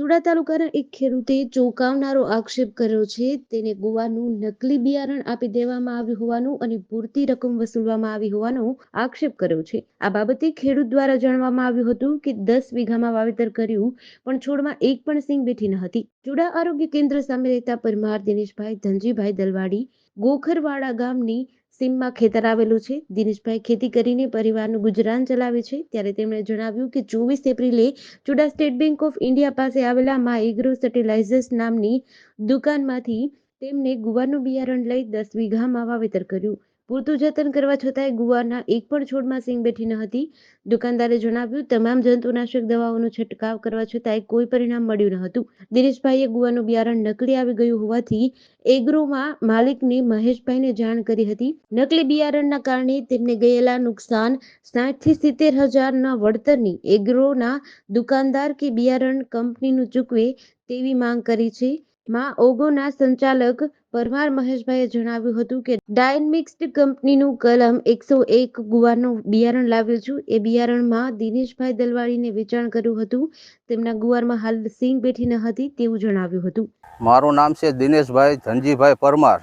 ચુડા તાલુકાના એક ખેડૂતે ચોંકાવનારો આક્ષેપ કર્યો છે. તેને ગોવાનું નકલી બિયારણ આપી દેવામાં આવ્યું હોવાનું અને પૂરતી રકમ વસૂલવામાં આવી હોવાનો આક્ષેપ કર્યો છે. આ બાબતે ખેડૂત દ્વારા જાણવામાં આવ્યું હતું કે દસ વીઘામાં વાવેતર કર્યું, પણ છોડમાં એક પણ સિંગ બેઠી ન હતી. ચુડા આરોગ્ય કેન્દ્ર સામે રહેતા પરમાર દિનેશભાઈ ધનજીભાઈ દલવાડી ગોખરવાડા ગામની સીમમાં ખેતર આવેલું છે. દિનેશભાઈ ખેતી કરીને પરિવારનું ગુજરાન ચલાવે છે. ત્યારે તેમણે જણાવ્યું કે ચોવીસ એપ્રિલે Chuda State Bank of India પાસે આવેલા મા એગ્રો ફર્ટિલાઇઝર્સ નામની દુકાનમાંથી તેમને ગુવારનું બિયારણ લઈ દસ વીઘામાં વાવેતર કર્યું. પૂરતું જતન કરવા છતાંય ગુવારના એક પણ છોડમાં સિંગ બેઠી ન હતી. દુકાનદારે જણાવ્યું, તમામ જંતુનાશક દવાઓનો છંટકાવ કરવા છતાંય કોઈ પરિણામ મળ્યું ન હતું. દિનેશભાઈએ ગુવાનું બિયારણ નકલી આવી ગયું હોવાથી એગ્રોમાં માલિકને મહેશભાઈને જાણ કરી હતી. નકલી બિયારણના કારણે તેમને ગયેલા નુકસાન સાઠથી સિત્તેર હજારના વળતરની એગ્રોના દુકાનદાર કે બિયારણ કંપનીનું ચૂકવે તેવી માંગ કરી છે. માં ઓગોના સંચાલક પરમાર મહેશભાઈએ જણાવ્યું હતું કે ડાયનમિક્સ્ડ કંપનીનું કલમ એકસો એક ગુવારનું બિયારણ લાવ્યું છું એ બિયારણમાં દિનેશભાઈ દલવાડીને વેચાણ કર્યું હતું. તેમના ગુવારમાં હાલ સિંગ બેઠી ન હતી તેવું જણાવ્યું હતું. મારું નામ છે દિનેશભાઈ ધનજીભાઈ પરમાર.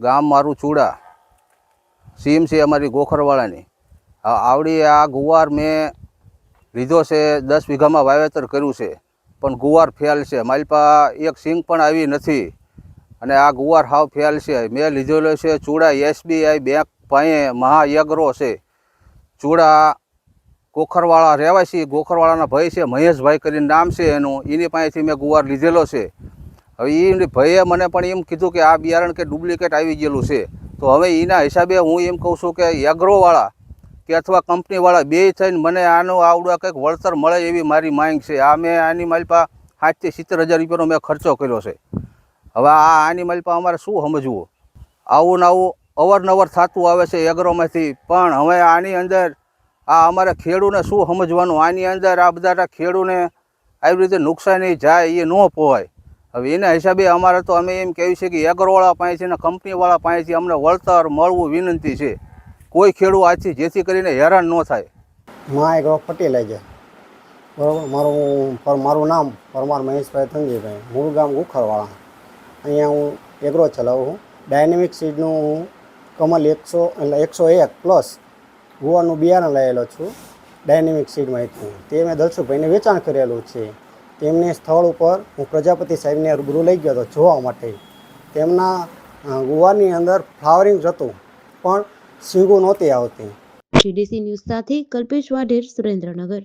ગામ મારું ચૂડા. સીમ છે અમારી ગોખરવાળાની. આવડી આ ગુવાર મેં લીધો છે, દસ વીઘામાં વાવેતર કર્યું છે. પણ ગુવાર ફેલ છે. મારી પાસે એક સિંગ પણ આવી નથી. અને આ ગુવાર હાવ ફેલ છે. મેં લીધેલો છે ચૂડા એસબીઆઈ બેંક પાસે મહાયગ્રો છે. ચૂડા ગોખરવાળા રહેવાસી, ગોખરવાળાના ભાઈ છે, મહેશભાઈ કરીને નામ છે એનું. એની પાસેથી મેં ગુવાર લીધેલો છે. હવે એ ભાઈએ મને પણ એમ કીધું કે આ બિયારણ કે ડુપ્લિકેટ આવી ગયેલું છે. તો હવે એના હિસાબે હું એમ કહું છું કે એગ્રોવાળા કે અથવા કંપનીવાળા બે થઈને મને આનું આવડું કંઈક વળતર મળે એવી મારી માંગ છે. આ મેં આની મારી પાસે સાઠથી સિત્તેર હજાર રૂપિયાનો મેં ખર્ચો કર્યો છે. હવે આ આની મારી પાસે અમારે શું સમજવું? આવું ને આવું અવારનવાર થતું આવે છે એગ્રોમાંથી. પણ હવે આની અંદર આ અમારે ખેડૂને શું સમજવાનું? આની અંદર આ બધા ખેડૂને આવી રીતે નુકસાની જાય એ ન પોવાય. હવે એના હિસાબે અમારે તો અમે એમ કહેવું છે કે એગ્રોવાળા પાસેથી અને કંપનીવાળા પાસેથી અમને વળતર મળવું વિનંતી છે. કોઈ ખેડૂત આજથી જેથી કરીને હેરાન ન થાય. માં એગ્રો ફર્ટિલાઇઝર બરાબર? મારું પર મારું નામ પરમાર મહેશભાઈ તંજીભાઈ મૂળ ગામ ગુખરવાળા અહીંયા હું એગ્રો ચલાવું છું. ડાયનેમિક સીડનું હું કમલ એકસો, એટલે એકસો એક પ્લસ ગુવારનું બિયારણ લાવેલો છું. ડાયનેમિક સીડમાંથી તે મેં દલસુભાઈને વેચાણ કરેલું છે. તેમને સ્થળ ઉપર હું પ્રજાપતિ સાહેબને રૂબરૂ લઈ ગયો હતો જોવા માટે. તેમના ગુવારની અંદર ફ્લાવરિંગ હતું. પણ સીંગું નહોતી આવતી. જીડીસી ન્યૂઝ સાથે કલ્પેશ વાઢેર સુરેન્દ્રનગર.